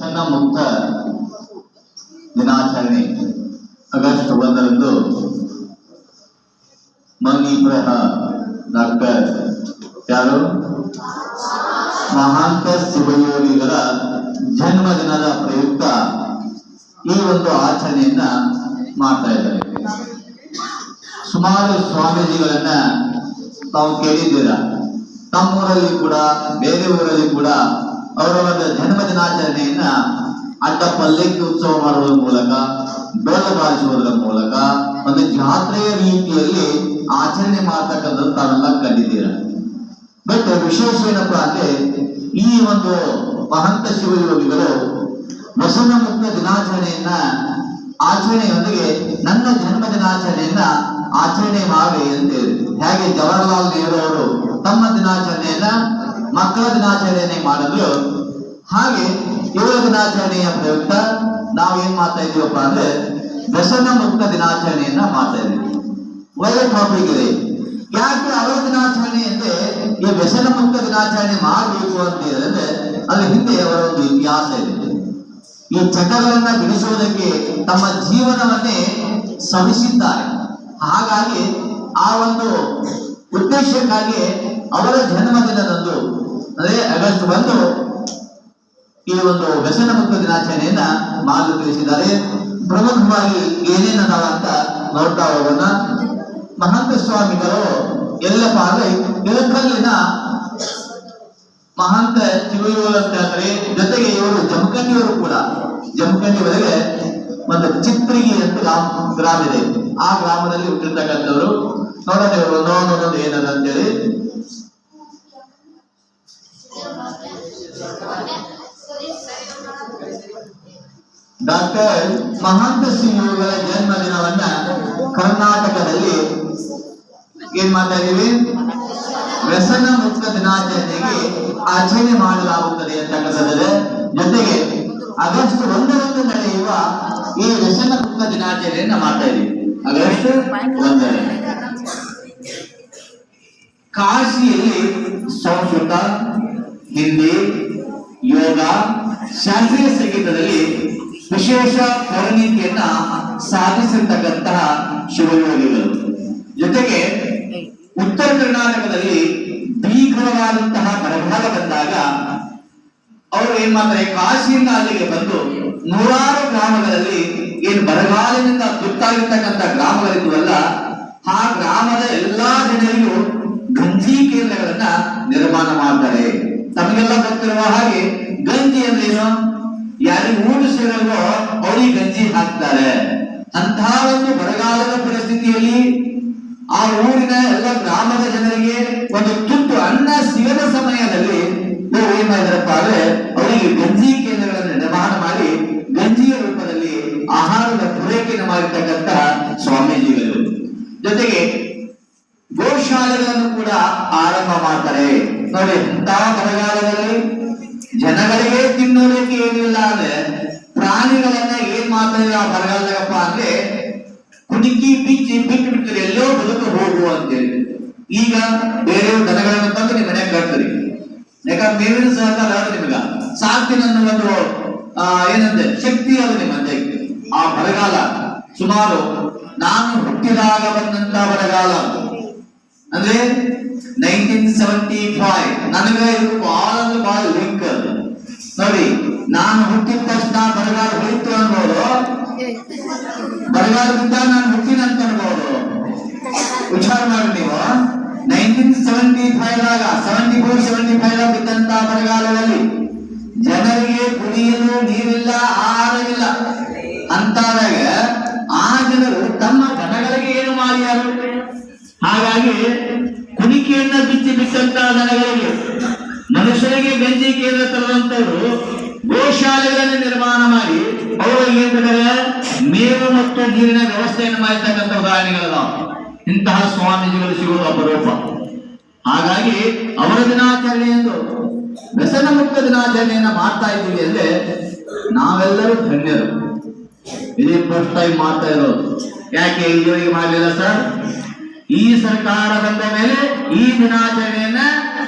ಸಣ್ಣ ಮುಕ್ತ ದಿನಾಚರಣೆ ಆಗಸ್ಟ್ ಒಂದರಂದು ಮಣಿಪ್ರಹ ಡಾಕ್ಟರ್ ಯಾರು? ಮಹಾಂತ ಶಿವಯೋಗಿಗಳ ಜನ್ಮದಿನದ ಪ್ರಯುಕ್ತ ಈ ಒಂದು ಆಚರಣೆಯನ್ನ ಮಾಡ್ತಾ ಇದ್ದಾರೆ. ಸುಮಾರು ಸ್ವಾಮೀಜಿಗಳನ್ನ ತಾವು ಕೇಳಿದ್ದೀರ? ತಮ್ಮೂರಲ್ಲಿ ಕೂಡ, ಬೇರೆ ಊರಲ್ಲಿ ಕೂಡ ಅವರವರ ಜನ್ಮ ದಿನಾಚರಣೆಯನ್ನ ಅಡ್ಡ ಪಲ್ಲಕ್ಕಿ ಉತ್ಸವ ಮಾಡುವುದರ ಮೂಲಕ ಡೋಲ ಬಾರಿಸುವುದರ ಮೂಲಕ, ಒಂದು ಜಾತ್ರೆಯ ರೀತಿಯಲ್ಲಿ ಆಚರಣೆ ಮಾಡ್ತಕ್ಕಂಥದ್ದು ತಾವೆಲ್ಲ ಕಂಡಿದ್ದೀರ? ಬಟ್ ವಿಶೇಷ ಏನಪ್ಪಾ ಅಂದ್ರೆ, ಈ ಒಂದು ಮಹಂತ ಶಿವಯೋಗಿಗಳು ವಸನ ಮುಕ್ತ ದಿನಾಚರಣೆಯನ್ನ ಆಚರಣೆಯೊಂದಿಗೆ ನನ್ನ ಜನ್ಮ ದಿನಾಚರಣೆಯನ್ನ ಆಚರಣೆ ಮಾಡಿ ಅಂತ ಹೇಳಿ ಹೇಗೆ ಜವಾಹರ್ಲಾಲ್ ನೆಹರು ಅವರು ತಮ್ಮ ದಿನಾಚರಣೆಯನ್ನ ಮಕ್ಕಳ ದಿನಾಚರಣೆ ಮಾಡಿದ್ರು ಹಾಗೆ ಇವರ ದಿನಾಚರಣೆಯ ಪ್ರಯುಕ್ತ ನಾವು ಏನ್ ಮಾಡ್ತಾ ಇದೀವಪ್ಪ ಅಂದ್ರೆ ವ್ಯಸನ ಮುಕ್ತ ದಿನಾಚರಣೆಯನ್ನ ಮಾಡ್ತಾ ಇದೀವಿ ಒಳ್ಳೆ ಟಾಪಿಕ್ ಇದೆ? ಯಾಕೆ ಅವರ ದಿನಾಚರಣೆ ಅಂದ್ರೆ ಈ ವ್ಯಸನ ಮುಕ್ತ ದಿನಾಚರಣೆ ಮಾಡಬೇಕು ಅಂತ ಹೇಳಿದ್ರೆ ಅದ್ರ ಹಿಂದೆ ಅವರ ಒಂದು ಇತಿಹಾಸ ಇದೆ. ಈ ಚಟಗಳನ್ನ ಬಿಡಿಸುವುದಕ್ಕೆ ತಮ್ಮ ಜೀವನವನ್ನೇ ಸವಿಸಿದ್ದಾರೆ. ಹಾಗಾಗಿ ಆ ಒಂದು ಉದ್ದೇಶಕ್ಕಾಗಿ ಅವರ ಜನ್ಮದಿನದಂದು ಅದೇ ಆಗಸ್ಟ್ ಒಂದು ಈ ಒಂದು ವ್ಯಸನ ಮುಕ್ತ ದಿನಾಚರಣೆಯನ್ನ ಮಾಲು ತಿಳಿಸಿದ್ದಾರೆ. ಪ್ರಮುಖವಾಗಿ ಏನೇನದಾವ ಅಂತ ನೋಡ್ತಾ ಹೋಗೋಣ. ಮಹಂತ ಸ್ವಾಮಿಗಳು ಎಲ್ಲಪ್ಪ ಅಂದ್ರೆ ಇಳಕಲ್ಲಿನ ಮಹಾಂತ ಶಿವಯೋಗ ಜೊತೆಗೆ ಇವರು ಜಮಖಂಡಿಯವರು ಕೂಡ. ಜಮಖಂಡಿಯವರೆಗೆ ಒಂದು ಚಿತ್ರಿಗಿ ಅಂತ ಗ್ರಾಮ ಗ್ರಾಮ ಇದೆ. ಆ ಗ್ರಾಮದಲ್ಲಿ ಹುಟ್ಟಿರ್ತಕ್ಕಂಥವ್ರು. ನೋಡೋಣ ನೋಡೋದು ಒಂದೊಂದೊಂದು ಏನದ ಅಂತೇಳಿ ಡಾಕ್ಟರ್ ಮಹಾಂತ ಸಿಂಗ್ ಜನ್ಮ ದಿನವನ್ನ ಕರ್ನಾಟಕದಲ್ಲಿ ಏನ್ ಮಾಡ್ತಾ ಇದೀವಿ ವ್ಯಸನ ಮುಕ್ತ ದಿನಾಚರಣೆಗೆ ಆಚರಣೆ ಮಾಡಲಾಗುತ್ತದೆ ಅಂತಕ್ಕಂಥದ್ದು ಜೊತೆಗೆ ಆಗಸ್ಟ್ ಒಂದರಂದು ನಡೆಯುವ ಈ ವ್ಯಸನ ಮುಕ್ತ ದಿನಾಚರಣೆಯನ್ನ ಮಾಡ್ತಾ ಇದೀವಿ ಆಗಸ್ಟ್ ಒಂದರಂದು. ಕಾಶಿಯಲ್ಲಿ ಸಂಸ್ಕೃತ, ಹಿಂದಿ, ಯೋಗ, ಶಾಸ್ತ್ರೀಯ ಸಂಗೀತದಲ್ಲಿ ವಿಶೇಷ ಪರಿಣಿತಿಯನ್ನ ಸಾಧಿಸಿರ್ತಕ್ಕಂತಹ ಶಿವಯೋಗಿಗಳು. ಜೊತೆಗೆ ಉತ್ತರ ಕರ್ನಾಟಕದಲ್ಲಿ ಭೀಕರವಾದಂತಹ ಬರಗಾಲ ಬಂದಾಗ ಅವರು ಏನ್ ಮಾಡ್ತಾರೆ, ಕಾಶಿಯಿಂದ ಅಲ್ಲಿಗೆ ಬಂದು ನೂರಾರು ಗ್ರಾಮಗಳಲ್ಲಿ ಏನ್ ಬರಗಾಲದಿಂದ ತುತ್ತಾಗಿರ್ತಕ್ಕಂಥ ಗ್ರಾಮಗಳಿದ್ವಲ್ಲ, ಆ ಗ್ರಾಮದ ಎಲ್ಲಾ ಜನರಿಗೂ ಗಂಜಿ ಕೇಂದ್ರಗಳನ್ನ ನಿರ್ಮಾಣ ಮಾಡ್ತಾರೆ. ತಮಗೆಲ್ಲ ಗೊತ್ತಿರುವ ಹಾಗೆ ಗಂಜಿ ಅಂದ್ರೆ ಏನು? ಯಾರಿಗೆ ಊಟ ಸೇರಲ್ವೋ ಅವರಿಗೆ ಗಂಜಿ ಹಾಕ್ತಾರೆ. ಅಂತಹ ಒಂದು ಬರಗಾಲದ ಪರಿಸ್ಥಿತಿಯಲ್ಲಿ ಆ ಊರಿನ ಎಲ್ಲ ಗ್ರಾಮದ ಜನರಿಗೆ ಒಂದು ತುತ್ತು ಅನ್ನ ಸಿಗದ ಸಮಯದಲ್ಲಿ ನಾವು ಏನ್ ಮಾಡಿದ್ರಪ್ಪ ಅಂದ್ರೆ ಅವರಿಗೆ ಗಂಜಿ ಕೇಂದ್ರಗಳನ್ನು ನಿರ್ಮಾಣ ಮಾಡಿ ಗಂಜಿಯ ರೂಪದಲ್ಲಿ ಆಹಾರದ ಪೂರೈಕೆಯನ್ನು ಮಾಡಿರ್ತಕ್ಕಂತಹ ಸ್ವಾಮೀಜಿಗಳು. ಜೊತೆಗೆ ಆರಂಭ ಮಾಡ್ತಾರೆ. ನೋಡಿ ಇಂತಹ ಬರಗಾಲದಲ್ಲಿ ಜನಗಳಿಗೆ ತಿನ್ನೋದಕ್ಕೆ ಏನಿಲ್ಲ ಅಂದ್ರೆ ಪ್ರಾಣಿಗಳನ್ನ ಏನ್ ಮಾಡ್ತಾರೆ ಆ ಬರಗಾಲದಾಗಪ್ಪ ಅಂದ್ರೆ ಕುಡಿಕಿ ಬಿಚ್ಚಿ ಬಿಟ್ಟು ಬಿಡ್ತಾರೆ ಎಲ್ಲೋ ಬದುಕು ಹೋಗು ಅಂತೇಳಿ ಈಗ ಬೇರೆ ದನಗಳನ್ನು ತಂದು ನಿಮ್ಮ ಮನೆಗೆ ಕಟ್ತೀರಿ ಯಾಕಂದ್ರೆ ಮೇವಿನ ಸಹಕಾರ ಅದು ನಿಮಗ. ಸಾಕಿನ ಒಂದು ಏನಂದ್ರೆ ಶಕ್ತಿ ಅದು ನಿಮ್ಮ ದೇಹಕ್ಕೆ ಆ ಬರಗಾಲ ಸುಮಾರು ನಾನು ಹುಟ್ಟಿದಾಗ ಬಂದಂತ ಬರಗಾಲ ಅಂದ್ರೆ ನೈನ್ಟೀನ್ ಸೆವೆಂಟಿ ಫೈವ್ ನನಗೆ ಇದು ಅಂದ್ರೆ ಭಾಳ ಲಿಂಕ್ ನೋಡಿ, ನಾನು ಹುಟ್ಟಿದ ತಕ್ಷಣ ಬರಗಾಲ ಹೋಯ್ತು ಅನ್ಬೋದು? ನಾನು ಅಂತ ಅನ್ಬೋದು? ವಿಚಾರ ಮಾಡಿ ನೀವು. Nineteen seventy five seventy four seventy five ಬಿದ್ದಂತ ಬರಗಾಲದಲ್ಲಿ ಜನರಿಗೆ ಕುಡಿಯಲು ನೀರಿಲ್ಲ ಅಂತಾದಾಗ ಆ ಜನರು ತಮ್ಮ ದನಗಳಿಗೆ ಏನು ಮಾಡಿಯಾರು ಹಾಗಾಗಿ ಬಿಚ್ಚಿ ಬಿಟ್ಟಂತ ದನಗಳಿಗೆ ಮನುಷ್ಯರಿಗೆ ಗಂಜಿ ಕೇಂದ್ರ ತರದಂತವರು ಗೋಶಾಲೆಗಳನ್ನು ನಿರ್ಮಾಣ ಮಾಡಿ ಬೇಕಾದ್ರೆ ಮೇವು ಮತ್ತು ನೀರಿನ ವ್ಯವಸ್ಥೆಯನ್ನು ಮಾಡಿರ್ತಕ್ಕಂಥ ಉದಾಹರಣೆಗಳದಾವ ಇಂತಹ ಸ್ವಾಮೀಜಿಗಳು ಸಿಗುವುದು ಅಪರೂಪ ಹಾಗಾಗಿ ಅವರ ದಿನಾಚರಣೆ ಎಂದು ವ್ಯಸನ ಮುಕ್ತ ದಿನಾಚರಣೆಯನ್ನ ಮಾಡ್ತಾ ಇದ್ದೀವಿ ಅಂದ್ರೆ ನಾವೆಲ್ಲರೂ ಧನ್ಯರು. ಇದೇ ಫಸ್ಟ್ ಟೈಮ್ ಮಾಡ್ತಾ ಇರೋದು. ಯಾಕೆ, ಇಲ್ಲಿವರೆಗೆ ಮಾಡಲಿಲ್ಲ ಸರ್ ಈ ಸರ್ಕಾರ ಬಂದ ಮೇಲೆ ಈ ದಿನಾಚರಣೆಯನ್ನ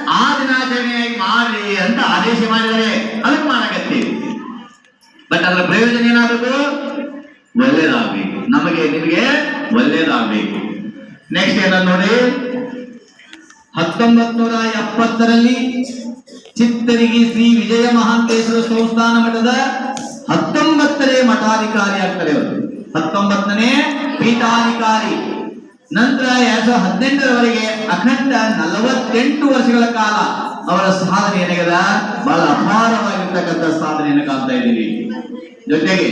ಆ ದಿನಾಚರಣೆಯಾಗಿ ಮಾಡಿ ಅಂತ ಆದೇಶ ಮಾಡಿದರೆ ಅದಕ್ಕೆ ಮಾಡಕತ್ತೀವಿ ಬಟ್ ಅದರ ಪ್ರಯೋಜನ ಏನಾಗಬೇಕು? ಒಳ್ಳೇದಾಗಬೇಕು. ನಮಗೆ, ನಿಮಗೆ ಒಳ್ಳೇದಾಗಬೇಕು. ನೆಕ್ಸ್ಟ್ ಏನಂತ ನೋಡಿ? ಹತ್ತೊಂಬತ್ ನೂರ ಎಪ್ಪತ್ತರಲ್ಲಿ ಚಿತ್ತರಿಗೆ ಶ್ರೀ ವಿಜಯ ಮಹಾಂತೇಶ್ವರ ಸಂಸ್ಥಾನ ಮಠದ ಹತ್ತೊಂಬತ್ತನೇ ಮಠಾಧಿಕಾರಿ ಆಗ್ತಾರೆ ಅವರು. ಹತ್ತೊಂಬತ್ತನೇ ಪೀಠಾಧಿಕಾರಿ. ನಂತರ ಎರಡ್ ಸಾವಿರದ ಹದಿನೆಂಟರವರೆಗೆ ಅಖಂಡ ನಲವತ್ತೆಂಟು ವರ್ಷಗಳ ಕಾಲ ಅವರ ಸಾಧನೆ ಏನಾಗದ ಬಹಳ ಅಪಾರವಾಗಿರ್ತಕ್ಕಂಥ ಸಾಧನೆಯನ್ನು ಕಾಣ್ತಾ ಇದ್ದೀವಿ. ಜೊತೆಗೆ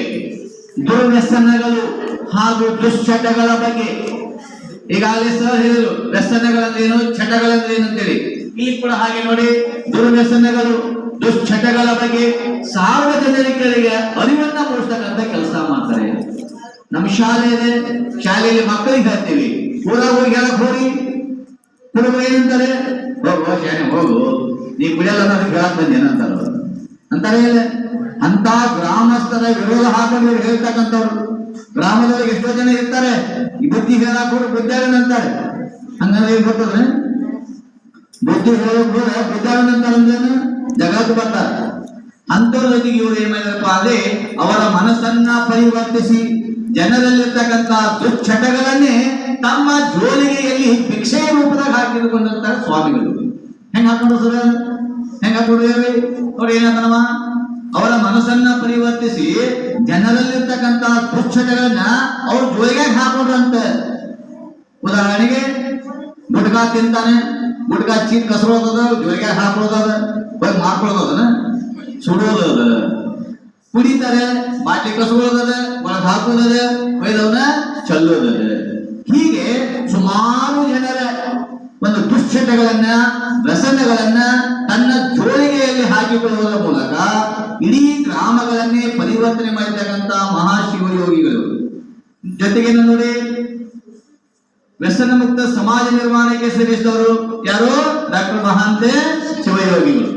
ದುರ್ವ್ಯಸನಗಳು ಹಾಗೂ ದುಶ್ಚಟಗಳ ಬಗ್ಗೆ ಈಗಾಗಲೇ ಸರ್ ಹೇಳಿದ್ರು. ವ್ಯಸನಗಳಂದ್ರೇನು, ಚಟಗಳಂದ್ರೇನು ಅಂತೇಳಿ. ಇಲ್ಲಿ ಕೂಡ ಹಾಗೆ ನೋಡಿ, ದುರ್ವ್ಯಸನಗಳು, ದುಶ್ಚಟಗಳ ಬಗ್ಗೆ ಸಾರ್ವಜನಿಕರಿಗೆ ಅರಿವನ್ನ ಮೂಡಿಸ್ತಕ್ಕಂಥ ಕೆಲಸ ಮಾಡ್ತಾರೆ. ನಮ್ಮ ಶಾಲೆಯಲ್ಲಿ ಶಾಲೆಯಲ್ಲಿ ಮಕ್ಕಳಿಗೆ ಹೇಳ್ತೀವಿ. ಊರಾಗ ಹೋಗಿ ಹೋಗಿ ಹುಡುಗರು ಏನಂತಾರೆ ಹೋಗು, ಶಾನೆ, ಹೋಗು. ನೀ ಕುಡಿಯಲ್ಲ ನನಗೆ ಹೇಳಕ್ ಬಂದೇನಂತಾರ ಅಂತಾರೆ ಅಂತ ಗ್ರಾಮಸ್ಥರ ವಿರೋಧ ಹಾಕೊಂಡು ಹೇಳ್ತಕ್ಕಂಥವ್ರು. ಗ್ರಾಮದೊಳಗೆ ಎಷ್ಟೋ ಜನ ಇರ್ತಾರೆ. ಬುದ್ಧಿ ಹೇಳಕ್ ಹೋಗಿ ಬುದ್ಧಾರಣ ಅಂತಾರೆ. ಹಂಗಂದ್ರೆ ಏನ್ ಗೊತ್ತದ್ರೆ ಬುದ್ಧಿ ಹೇಳಕ್ ಕೂಡ ಬುದ್ಧಾರಣ ಅಂತಾರೆ ಅಂದ್ರೇನು ಜಗತ್ತು ಬರ್ತಾರೆ. ಅಂತವ್ರ ಜೊತೆಗೆ ಇವ್ರು ಏನ್ ಮಾಡಿದ್ರಪ್ಪ ಅಂದ್ರೆ, ಅವರ ಮನಸ್ಸನ್ನ ಪರಿವರ್ತಿಸಿ ಜನರಲ್ಲಿರ್ತಕ್ಕಂತಹ ದುಶ್ಚಟಗಳನ್ನೇ ತಮ್ಮ ಜೋಲಿಗೆಯಲ್ಲಿ ಭಿಕ್ಷೆ ರೂಪದಾಗ ಹಾಕಿದುಕೊಂಡಂತ ಸ್ವಾಮಿಗಳು. ಹೆಂಗ್ ಹಾಕೊಂಡು ಸರ್? ಹೆಂಗ ಹಾಕೊಂಡು ಹೇಳಿ? ಅವ್ರು ಏನಂತಾನವ ಅವರ ಮನಸ್ಸನ್ನ ಪರಿವರ್ತಿಸಿ ಜನರಲ್ಲಿರ್ತಕ್ಕಂತಹ ದುಶ್ಚಟಗಳನ್ನ ಅವ್ರ ಜೋಲಿಗೆ ಹಾಕೊಂಡ್ರಂತೆ ಉದಾಹರಣೆಗೆ, ಗುಟ್ಕಾ ತಿಂತಾನೆ, ಗುಟ್ಕಾ ಚೀಪ್ ಕಸರೋದದ ಜೋಲಿಗೆ ಹಾಕೊಳ್ಳೋದದ ಹೋಗಿ ಮಾಡ್ಕೊಳ್ಳೋದನ ಸುಡೋದು ಅದ ಕುಡಿತಾರೆ, ಬಾಟ್ಲಿ ಕಸಕೊಳ್ಳೋದದ ಒಳಗೆ ಹಾಕೋದದ, ಒಯ್ದವನ ಚೆಲ್ಲೋದದ. ಹೀಗೆ ಸುಮಾರು ಜನರ ಒಂದು ದುಶ್ಚಟಗಳನ್ನ, ವ್ಯಸನಗಳನ್ನ ತನ್ನ ಜೋಳಿಗೆಯಲ್ಲಿ ಹಾಕಿಕೊಳ್ಳುವುದರ ಮೂಲಕ ಇಡೀ ಗ್ರಾಮಗಳನ್ನೇ ಪರಿವರ್ತನೆ ಮಾಡಿರ್ತಕ್ಕಂಥ ಮಹಾಶಿವಯೋಗಿಗಳು. ಜೊತೆಗೆ ನೋಡಿ ವ್ಯಸನ ಮುಕ್ತ ಸಮಾಜ ನಿರ್ಮಾಣಕ್ಕೆ ಸೇರಿಸಿದವರು ಯಾರು? ಡಾಕ್ಟರ್ ಮಹಾಂತೆ ಶಿವಯೋಗಿಗಳು.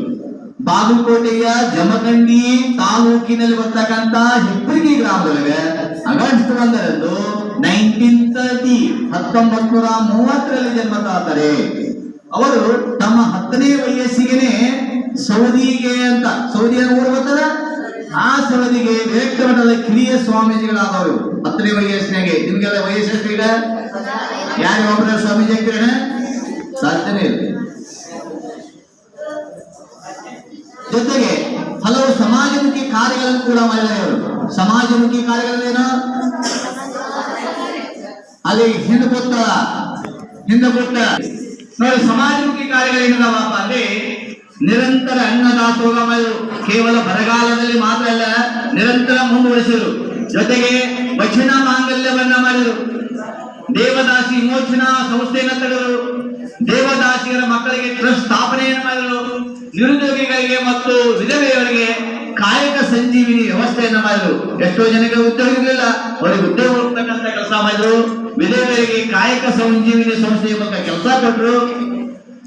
ಬಾಗಲಕೋಟೆಯ ಜಮಖಂಡಿ ತಾಲೂಕಿನಲ್ಲಿ ಬರ್ತಕ್ಕಂತ ಹಿಪ್ಪರಿಗಿ ಗ್ರಾಮದೊಳಗೆ ಆಗಸ್ಟ್ ಒಂದರಂದು ನೈನ್ಟೀನ್ ತರ್ಟಿ ಹತ್ತೊಂಬತ್ ನೂರ ಮೂವತ್ತರಲ್ಲಿ ಜನ್ಮ ತಾಳ್ತಾರೆ ಅವರು ತಮ್ಮ ಹತ್ತನೇ ವಯಸ್ಸಿಗೆನೆ ಸೌದಿಗೆ ಅಂತ, ಸೌದಿಯ ಊರು ಆ ಸೌದಿಗೆ ವಿರಕ್ತ ಮಠದ ಕಿರಿಯ ಸ್ವಾಮೀಜಿಗಳಾದವರು. ಹತ್ತನೇ ವಯಸ್ಸಿನಾಗೆ, ನಿಮ್ಗೆಲ್ಲ ವಯಸ್ಸು ಎಷ್ಟು ಈಗ? ಯಾರು ಒಬ್ಬರ ಸ್ವಾಮೀಜಿ ಆಗ್ತೀರಣ ಸಾಧ್ಯನೇ ಇಲ್ಲ. ಜೊತೆಗೆ ಹಲವು ಸಮಾಜಮುಖಿ ಕಾರ್ಯಗಳನ್ನು ಕೂಡ ಮಾಡಿದ್ದಾರೆ ಅವರು ಸಮಾಜಮುಖಿ ಕಾರ್ಯಗಳೇನು ಅಲ್ಲಿ ಹಿಂದೆ ಕೊಟ್ಟ ಹಿಂದೆ ಕೊಟ್ಟ ನೋಡಿ, ಸಮಾಜಮುಖಿ ಕಾರ್ಯಗಳೇನದಾವಪ್ಪ ಅಂದ್ರೆ ನಿರಂತರ ಅನ್ನದಾಸೋಹ ಕೇವಲ ಬರಗಾಲದಲ್ಲಿ ಮಾತ್ರ ಅಲ್ಲ, ನಿರಂತರ ಮುಂದುವರಿಸಿದರು. ಜೊತೆಗೆ ವಚನ ಮಾಂಗಲ್ಯವನ್ನ ಮಾಡಿದರು. ದೇವದಾಸಿ ವಿಮೋಚನಾ ಸಂಸ್ಥೆಯನ್ನು ತಡೆದರು. ದೇವದಾಸಿಯರ ಮಕ್ಕಳಿಗೆ ಟ್ರಸ್ಟ್ ಸ್ಥಾಪನೆಯನ್ನು ಮಾಡಿದರು. ನಿರುದ್ಯೋಗಿಗಳಿಗೆ ಮತ್ತು ವಿಧವೆಯರಿಗೆ ಕಾಯಕ ಸಂಜೀವಿನಿ ವ್ಯವಸ್ಥೆಯನ್ನ ಮಾಡಿದ್ರು. ಎಷ್ಟೋ ಜನಕ್ಕೆ ಉದ್ಯೋಗ ಇರಲಿಲ್ಲ. ಅವರಿಗೆ ಉದ್ಯೋಗ ಹೋಗ್ತಕ್ಕಂಥ ಕೆಲಸ ಮಾಡಿದ್ರು. ವಿಧವೆಯರಿಗೆ ಕಾಯಕ ಸಂಜೀವಿನಿ ಸಂಸ್ಥೆಯ ಮೂಲಕ ಕೆಲಸ ಕೊಟ್ಟರು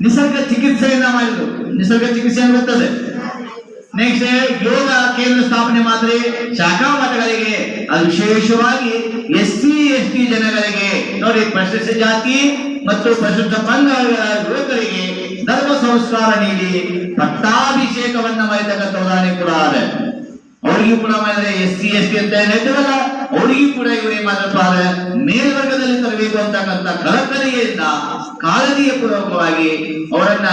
ನಿಸರ್ಗ ಚಿಕಿತ್ಸೆಯನ್ನ ಮಾಡಿದ್ರು. ನಿಸರ್ಗ ಚಿಕಿತ್ಸೆ ಗೊತ್ತದೆ? ನೆಕ್ಸ್ಟ್, ಯೋಗ ಕೇಂದ್ರ ಸ್ಥಾಪನೆ ಮಾಡಿದ್ರೆ ಶಾಖಾ ಮಠಗಳಿಗೆ, ಅದು ವಿಶೇಷವಾಗಿ ಎಸ್ ಸಿ ಎಸ್ ಟಿ ಜನಗಳಿಗೆ. ನೋಡಿ ಪರಿಶಿಷ್ಟ ಜಾತಿ ಮತ್ತು ಪರಿಶಿಷ್ಟ ಪಂಗಡಗಳ ಯುವಕರಿಗೆ ಧರ್ಮ ಸಂಸ್ಕಾರ ನೀಡಿ ಪಟ್ಟಾಭಿಷೇಕವನ್ನ ಮಾಡಿರ್ತಕ್ಕಂಥ ಉದಾಹರಣೆ ಕೂಡ ಆದರೆ. ಅವರಿಗೂ ಕೂಡ ಮಾಡಿದ್ರೆ ಎಸ್ ಸಿ, ಎಸ್ ಟಿ ಅಂತ ಹೇಳ್ತೀವಲ್ಲ? ಅವರಿಗೂ ಕೂಡ ಇವರೇ ಮಾಡಿರ್ತಾರೆ ಮೇಲ್ವರ್ಗದಲ್ಲಿ ತರಬೇಕು ಅಂತಕ್ಕಂಥ ಕಳಕಳಿಯಿಂದ ಕಾಳಜಿಯ ಪೂರ್ವಕವಾಗಿ ಅವರನ್ನ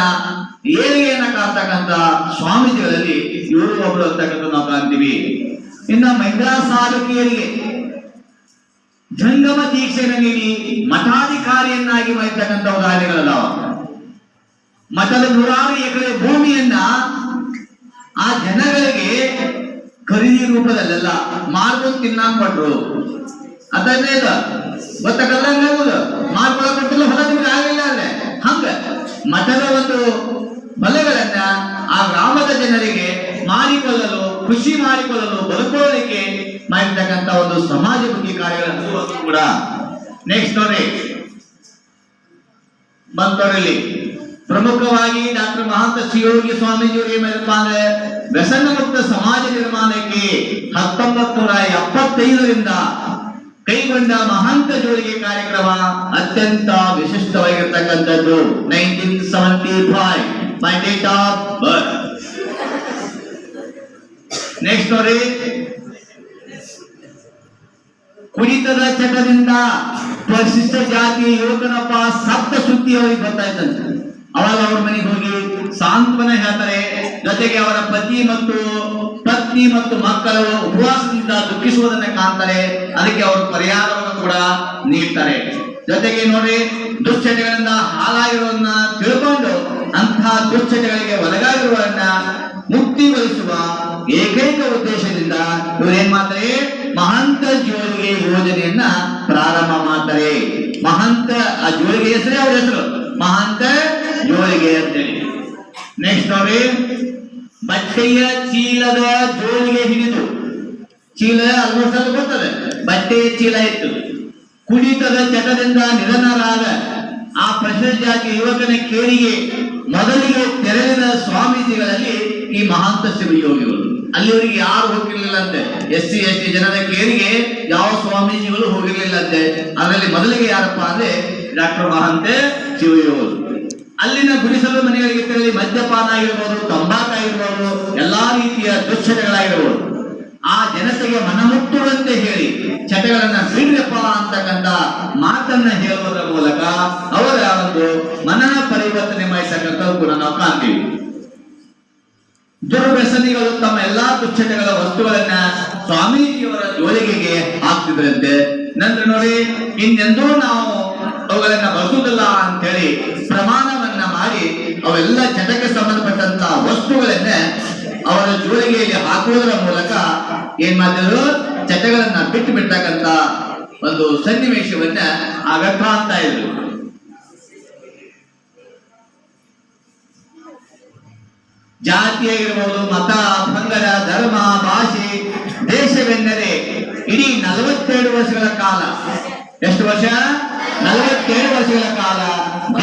ಏಳಿಗೆಯನ್ನ ಕಾಡ್ತಕ್ಕಂಥ ಸ್ವಾಮೀಜಿಗಳಲ್ಲಿ ಇವರು ಒಬ್ಬರು ಅಂತಕ್ಕಂಥ ನಾವು ಕಾಣ್ತೀವಿ. ಇನ್ನ ಮಹಿಳಾ ಸಾಧಕಿಯರಿಗೆ ಜಂಗಮ ದೀಕ್ಷೆಯನ್ನು ನೀಡಿ ಮಠಾಧಿಕಾರಿಯನ್ನಾಗಿ ಮಾಡಿರ್ತಕ್ಕಂಥ ಉದಾಹರಣೆಗಳಲ್ಲ ಮಠದ ನೂರಾರು ಎಕರೆ ಭೂಮಿಯನ್ನ ಆ ಜನಗಳಿಗೆ ಖರೀದಿ ರೂಪದಲ್ಲೆಲ್ಲ ಮಾರ್ಕೊಂಡು ತಿನ್ನಾಕ್ ಕೊಟ್ರು. ಅದನ್ನೇ ಇಲ್ಲ ಗೊತ್ತಾಗಲ್ಲ ಹಂಗಾಗುದು. ಮಾರ್ಕೊಳಕ್ ಹೊಲ ನಿಮ್ಗೆ ಆಗಲಿಲ್ಲ ಅಂದ್ರೆ. ಹಂಗ. ಮಠದ ಒಂದು ಹೊಲಗಳನ್ನ ಆ ಗ್ರಾಮದ ಜನರಿಗೆ ಮಾರಿಕೊಳ್ಳಲು ಖುಷಿ ಮಾಡಿಕೊಳ್ಳಲು, ಬದುಕೊಳ್ಳಲಿಕ್ಕೆ ಮಾಡಿರ್ತಕ್ಕಂತ ಒಂದು ಸಮಾಜಮುಖಿ ಕಾರ್ಯಗಳನ್ನು ಕೂಡ. ನೆಕ್ಸ್ಟ್ ನೋಡಿ ಬಂತವರಲ್ಲಿ ಪ್ರಮುಖವಾಗಿ ಡಾಕ್ಟರ್ ಮಹಾಂತ ಶಿವಯೋಗಿ ಸ್ವಾಮೀಜಿಯವರಿಗೆ ಏನಪ್ಪ ಅಂದ್ರೆ ವ್ಯಸನ ಮುಕ್ತ ಸಮಾಜ ನಿರ್ಮಾಣಕ್ಕೆ ಹತ್ತೊಂಬತ್ತು ನೂರ ಎಪ್ಪತ್ತೈದರಿಂದ ಕೈಗೊಂಡ ಮಹಾಂತ ಜೋಳಿಗೆ ಕಾರ್ಯಕ್ರಮ ಅತ್ಯಂತ ವಿಶಿಷ್ಟವಾಗಿರ್ತಕ್ಕಂಥದ್ದು. Nineteen seventy five my date of birth next ನೋಡಿ ಕುಡಿತದ ಚಟದಿಂದ ಪರಿಶಿಷ್ಟ ಜಾತಿ ಯುವಕನಪ್ಪ ಸಪ್ತ ಸುದ್ದಿ ಬರ್ತಾ ಬರ್ತಾಯಿದ್ದಂತೆ ಅವಾಗ ಅವ್ರ ಮನೆಗೆ ಹೋಗಿ ಸಾಂತ್ವನ ಹೇಳ್ತಾರೆ. ಜೊತೆಗೆ ಅವರ ಪತಿ ಮತ್ತು ಪತ್ನಿ ಮತ್ತು ಮಕ್ಕಳು ಉಪವಾಸದಿಂದ ದುಃಖಿಸುವುದನ್ನ ಕಾಣ್ತಾರೆ. ಅದಕ್ಕೆ ಅವರು ಪರಿಹಾರವನ್ನು ಕೂಡ ನೀಡ್ತಾರೆ. ಜೊತೆಗೆ ನೋಡಿ ದುಶ್ಚಟಗಳಿಂದ ಹಾಲಾಗಿರುವುದನ್ನ ತಿಳ್ಕೊಂಡು ಅಂತಹ ದುಶ್ಚಟಗಳಿಗೆ ಒಳಗಾಗಿರುವವರನ್ನ ಮುಕ್ತಿಗೊಳಿಸುವ ಏಕೈಕ ಉದ್ದೇಶದಿಂದ ಇವರೇನ್ ಮಾಡ್ತಾರೆ? ಮಹಂತ ಜೋಳಿಗೆ ಯೋಜನೆಯನ್ನ ಪ್ರಾರಂಭ ಮಾಡ್ತಾರೆ. ಮಹಂತ, ಆ ಜೋಳಿಗೆ ಹೆಸರೇ ಅವ್ರ ಹೆಸರು. ಮಹಂತ ಜೋಳಿಗೆ ಅಂತೇಳಿ ನೆಕ್ಸ್ಟ್ ನೋಡಿ ಬಟ್ಟೆಯ ಚೀಲದ ಜೋಳಿಗೆ ಹಿಡಿದು. ಚೀಲ ಆಲ್ಮೋಸ್ಟ್ ಅದು ಗೊತ್ತದೆ ಬಟ್ಟೆಯ ಚೀಲ ಇತ್ತು. ಕುಡಿತದ ಚಟದಿಂದ ನಿಧನರಾದ ಆ ಪ್ರಶ್ನೆ ಜಾತಿ ಯುವಕನ ಕೇರಿಗೆ ಮೊದಲಿಗೆ ತೆರಳಿದ ಸ್ವಾಮೀಜಿಗಳಲ್ಲಿ ಈ ಮಹಾಂತ ಶಿವಯೋಗಿಗಳು. ಅಲ್ಲಿವರಿಗೆ ಯಾರು ಹೋಗಿರ್ಲಿಲ್ಲ ಅಂತೆ ಎಸ್ ಸಿ, ಎಸ್ ಟಿ ಜನರ ಕೇರಿಗೆ ಯಾವ ಸ್ವಾಮೀಜಿಗಳು ಹೋಗಿರ್ಲಿಲ್ಲ ಅಂತೆ ಅದರಲ್ಲಿ ಮೊದಲಿಗೆ ಯಾರಪ್ಪ ಅಂದ್ರೆ ಡಾಕ್ಟರ್ ಮಹಾಂತೆ ಶಿವಯೋಗಿಗಳು. ಅಲ್ಲಿನ ಗುಡಿಸಲು ಮನೆಗಳಿಗೆ ತೆರಳಿ ಮದ್ಯಪಾನ ಆಗಿರ್ಬೋದು ತಂಬಾಕಾಗಿರ್ಬೋದು ಎಲ್ಲಾ ರೀತಿಯ ದುಶ್ಚಟಗಳಾಗಿರ್ಬೋದು. ಆ ಜನತೆಗೆ ಮನಮುಟ್ಟುವಂತೆ ಹೇಳಿ ಚಟಗಳನ್ನ ಬಿಡ್ರಪ್ಪ ಅಂತಕ್ಕಂಥ ಮಾತನ್ನ ಹೇಳುವುದರ ಮೂಲಕ ಅವರ ಒಂದು ಮನನ ಪರಿವರ್ತನೆ ಮಾಡಿರ್ತಕ್ಕಂಥದ್ದು ಕೂಡ ನಾವು ಕಾಣ್ತೀವಿ. ದುರ್ವ್ಯಸನಿಗಳು ತಮ್ಮ ಎಲ್ಲಾ ದುಶ್ಚಟಗಳ ವಸ್ತುಗಳನ್ನ ಸ್ವಾಮೀಜಿಯವರ ಜೋಳಿಗೆಗೆ ಹಾಕ್ತಿದ್ರಂತೆ. ನಂತರ ನೋಡಿ, ಇನ್ನೆಂದೂ ನಾವು ಅವುಗಳನ್ನ ಬಳಸುವುದಿಲ್ಲ ಅಂತ ಹೇಳಿ ಪ್ರಮಾಣವನ್ನ ಮಾಡಿ ಅವೆಲ್ಲ ಚಟಕ್ಕೆ ಸಂಬಂಧಪಟ್ಟಂತ ವಸ್ತುಗಳನ್ನ ಅವರ ಜೋಳಿಗೆಯಲ್ಲಿ ಹಾಕುವುದರ ಮೂಲಕ ಏನ್ ಮಾಡಿದ್ರು ಚಟಗಳನ್ನ ಬಿಟ್ಟು ಬಿಡ್ತಕ್ಕಂತ ಒಂದು ಸನ್ನಿವೇಶವನ್ನ ಆಗ ಕಾಣ್ತಾ ಇದ್ರು ಜಾತಿಯಾಗಿರ್ಬೋದು ಮತ ಪಂಗಡ ಧರ್ಮ, ಭಾಷೆ, ದೇಶವೆಂದರೆ ಇಡೀ ನಲವತ್ತೆರಡು ವರ್ಷಗಳ ಕಾಲ. ಎಷ್ಟು ವರ್ಷ? ನಲವತ್ತೇಳು ವರ್ಷಗಳ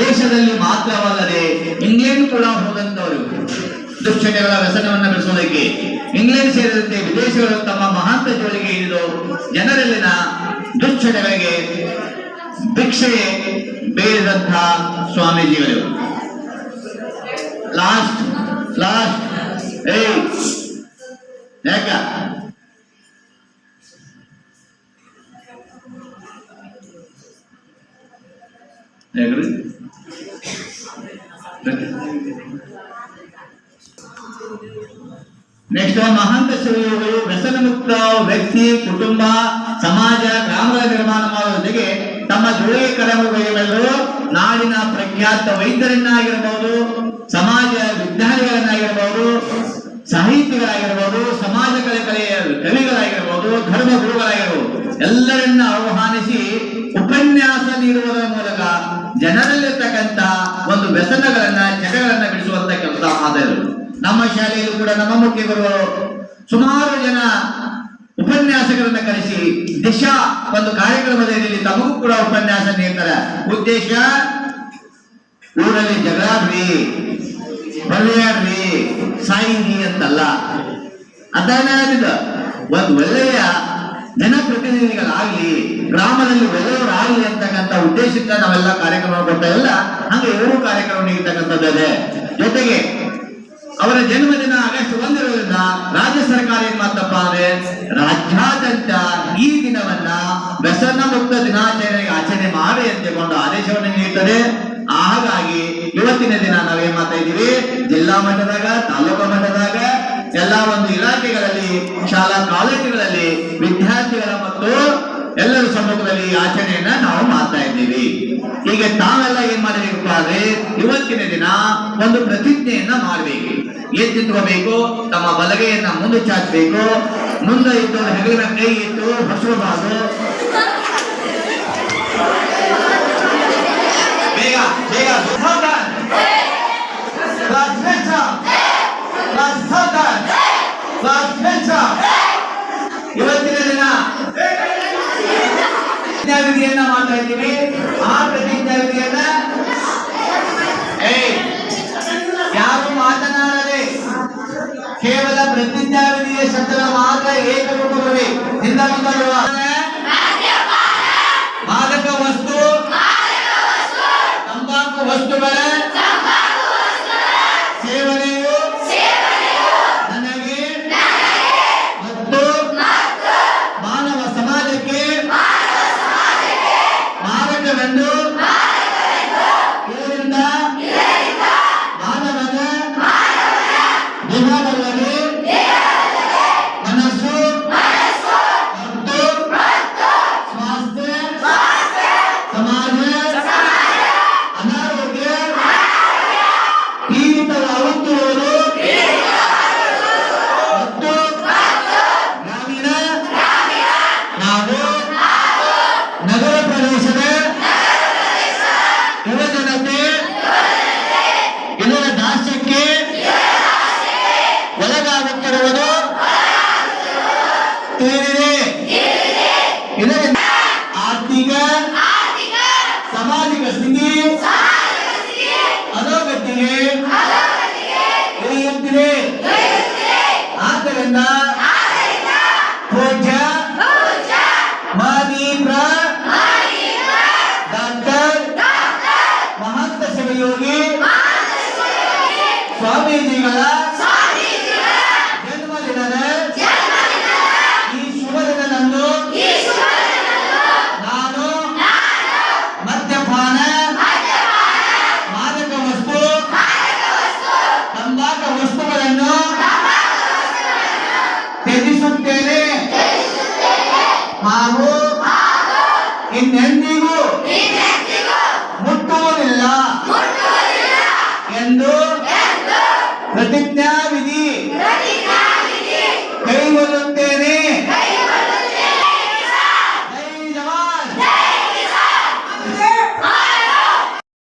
ದೇಶದಲ್ಲಿ ಮಾತ್ರವಲ್ಲದೆ ಇಂಗ್ಲೆಂಡ್ ಕೂಡ ಹೋದಂತವರು ದುಶ್ಚಟಗಳ ವ್ಯಸನವನ್ನು ಬೆಳೆಸೋದಕ್ಕೆ ಇಂಗ್ಲೆಂಡ್ ಸೇರಿದಂತೆ ವಿದೇಶಗಳು ತಮ್ಮ ಮಹಾಂತ ಜೋಳಿಗೆ ಹಿಡಿದು ಜನರಲ್ಲಿನ ದುಶ್ಚಟಗಳಿಗೆ ಭಿಕ್ಷೆ ಬೇರಿದಂತಹ ಸ್ವಾಮೀಜಿಗಳು. ಲಾಸ್ಟ್ ಲಾಸ್ಟ್ ಯಾಕ? ಯಾಕ್ರಿ? ನೆಕ್ಸ್ಟ್ ಮಹಾಂತ ಶಿವಯೋಗಿಗಳು ವ್ಯಸನ ಮುಕ್ತ ವ್ಯಕ್ತಿ ಕುಟುಂಬ ಸಮಾಜ ಗ್ರಾಮಗಳ ನಿರ್ಮಾಣ ಮಾಡುವೊಂದಿಗೆ ಜೊತೆಗೆ ತಮ್ಮ ಜೋಳಿಗೆ ಕರೆಮಗಳು ನಾಡಿನ ಪ್ರಖ್ಯಾತ ವೈದ್ಯರನ್ನಾಗಿರಬಹುದು ಸಮಾಜ ವಿಜ್ಞಾನಿಗಳನ್ನಾಗಿರಬಹುದು ಸಾಹಿತಿಗಳಾಗಿರಬಹುದು ಸಮಾಜ ಕಲೆ ಕಲೆಯ ಕವಿಗಳಾಗಿರಬಹುದು ಧರ್ಮ ಗುರುಗಳಾಗಿರಬಹುದು ಎಲ್ಲರನ್ನ ಆಹ್ವಾನಿಸಿ ಉಪನ್ಯಾಸ ನೀಡುವುದರ ಮೂಲಕ ಜನರಲ್ಲಿರ್ತಕ್ಕಂಥ ಒಂದು ವ್ಯಸನಗಳನ್ನ ಜಗಗಳನ್ನ ಬಿಡಿಸುವಂತ ಕೆಲಸ ಆದರು ನಮ್ಮ ಶಾಲೆಯಲ್ಲೂ ಕೂಡ ನಮ್ಮ ಮುಖ್ಯ ಗುರುಗಳು ಸುಮಾರು ಜನ ಉಪನ್ಯಾಸಗಳನ್ನ ಕರೆಸಿ ದಿಶಾ ಒಂದು ಕಾರ್ಯಕ್ರಮದಲ್ಲಿ ತಮಗೂ ಕೂಡ ಉಪನ್ಯಾಸ ನೀಡ್ತಾರೆ. ಉದ್ದೇಶ? ಊರಲ್ಲಿ ಜಗಳಾಡ್ರಿ ಒಳ್ಳೆಯಾಡ್ರಿ ಸಾಯಿರಿ ಅಂತಲ್ಲ. ಅದ ಒಂದು ಒಳ್ಳೆಯ ಜನಪ್ರತಿನಿಧಿಗಳಾಗ್ಲಿ ಗ್ರಾಮದಲ್ಲಿ ಒಳ್ಳೆಯವರಾಗ್ಲಿ ಅಂತಕ್ಕಂಥ ಉದ್ದೇಶದಿಂದ ನಾವೆಲ್ಲ ಕಾರ್ಯಕ್ರಮ ಕೊಡ್ತಾ ಇಲ್ಲ ಹಂಗೆ ಇವರು ಕಾರ್ಯಕ್ರಮ ನೀಡತಕ್ಕಂಥದ್ದು ಇದೆ. ಜೊತೆಗೆ, ಅವರ ಜನ್ಮದಿನ ಆಗಸ್ಟ್ ಒಂದರಿಂದ ರಾಜ್ಯ ಸರ್ಕಾರ ಏನ್ ಮಾಡ್ತಪ್ಪ ಅಂದ್ರೆ, ರಾಜ್ಯಾದ್ಯಂತ ಈ ದಿನವನ್ನ ವ್ಯಸನ ಮುಕ್ತ ದಿನಾಚರಣೆಗೆ ಆಚರಣೆ ಮಾಡಿ ಅಂತಕೊಂಡು ಆದೇಶವನ್ನು ನೀಡುತ್ತದೆ ಹಾಗಾಗಿ ಇವತ್ತಿನ ದಿನ ನಾವೇನ್ ಮಾಡ್ತಾ ಇದೀವಿ ಜಿಲ್ಲಾ ಮಟ್ಟದಾಗ, ತಾಲೂಕು ಮಟ್ಟದಾಗ ಎಲ್ಲಾ ಒಂದು ಇಲಾಖೆಗಳಲ್ಲಿ, ಶಾಲಾ ಕಾಲೇಜುಗಳಲ್ಲಿ ವಿದ್ಯಾರ್ಥಿಗಳ ಮತ್ತು ಎಲ್ಲರ ಸಮ್ಮುಖದಲ್ಲಿ ಆಚರಣೆಯನ್ನ ನಾವು ಮಾಡ್ತಾ ಇದ್ದೀವಿ. ಹೀಗೆ ತಾವೆಲ್ಲ ಏನ್ ಮಾಡಬೇಕು ಆದ್ರೆ ಇವತ್ತಿನ ದಿನ ಒಂದು ಪ್ರತಿಜ್ಞೆಯನ್ನ ಮಾಡಬೇಕು. ಏನ್ ತಿಳ್ಕೋಬೇಕು ತಮ್ಮ ಬಲಗೆಯನ್ನ ಮುಂದೆ ಚಾಚಬೇಕು. ಮುಂದೆ ಇದ್ದು ಹೆಗಲಿನ ಕೈ ಇಟ್ಟು ಹೊಸಬಾರ್ದು ಬೇಗ ಬೇಗ. Last ಇವತ್ತಿನ ದಿನ ಪ್ರತಿಜ್ಞಾವಿಧಿಯನ್ನ ಮಾಡ್ತಾ ಇದ್ದೀವಿ. ಆ ಪ್ರತಿಜ್ಞಾವಿಧಿಯನ್ನ ಯಾರು ಮಾತನಾಡದೆ ಕೇವಲ ಪ್ರತಿಜ್ಞಾವಿಧಿಯ ಶಬ್ದ ಮಾತ್ರ ಏಕರೂಪವೇ. ಹಿಂದ ಮುಂದರುವ ಮಾದಕ ವಸ್ತು, ತಂಬಾಕು ವಸ್ತುಗಳ ஆர்த்திக சமாதி பிரசிந்தி